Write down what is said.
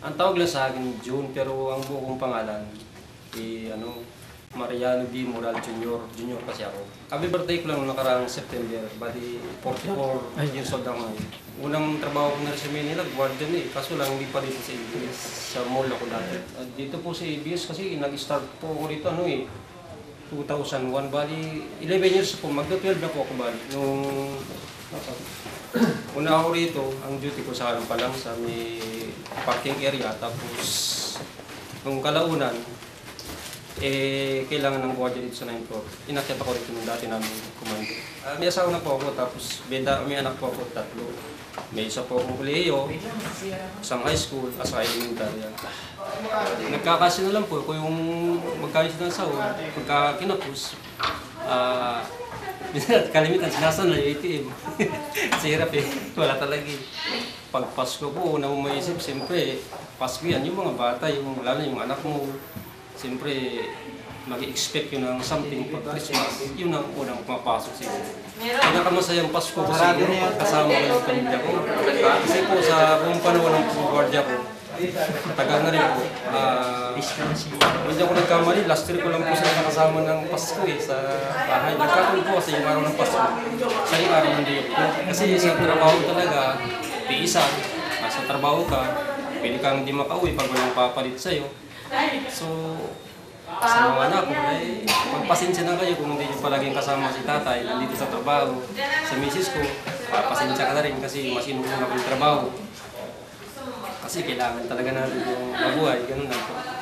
Ang tawag lang sa akin, June, pero ang buong pangalan, eh, ano, Mariano D. Moral Jr. Junior kasi ako. Happy birthday ko lang nakaraang September, bali 44 years old ako ngayon. Unang trabaho ko na sa Manila, guardian eh. Kaso lang hindi pa dito sa ABS, sa mall ako dati. At dito po sa ABS kasi nag-start po ako dito ano eh, 2001, bali 11 years po, magda-12 na po ako bali. Nung Una ako rito, ang duty ko sa ano pa lang sa may parking area. Tapos, nung kalaunan, eh, kailangan ng guardia dito sa 9th floor. Inakyat ako rito nung dati namin kumando. Uh, may asawa na po ako, tapos may, da, may anak po ako, tatlo. May isa po akong kuleyo, isang high school, asa elementary. Nagkakasya na lang po kung yung magkayos na sa pagka kinapos, ah, kalimitan, sinasan na yung ATM. Kasi hirap eh, wala talaga eh. Pag Pasko po, una mo maisip, siyempre, Pasko yan, yung mga bata, yung lalo yung anak mo, siyempre, mag-expect yun ng something pag Christmas, yun ang unang pumapasok sa inyo. Pinakamasayang Pasko kasi yun, pagkasama ko yung pamilya ko. Kasi po sa buong panahon ng guardia ko, tagal na rin po. Ah, hindi ako nagkamali, last year ko lang po sila nakasama ng Pasko eh, sa bahay. Nagkataon po kasi yung araw ng Pasko, sa yung araw ng. Kasi sa trabaho talaga, tiisa, nasa trabaho ka, pwede kang hindi makauwi pag walang papalit sa'yo. So, sa mga anak ko, eh, magpasensya na kayo kung hindi nyo palaging kasama si tatay, nandito sa trabaho. Sa misis ko, ah, pasensya ka na rin kasi mas inuuna ko yung trabaho. Kasi kailangan talaga natin yung mabuhay, ganun lang po.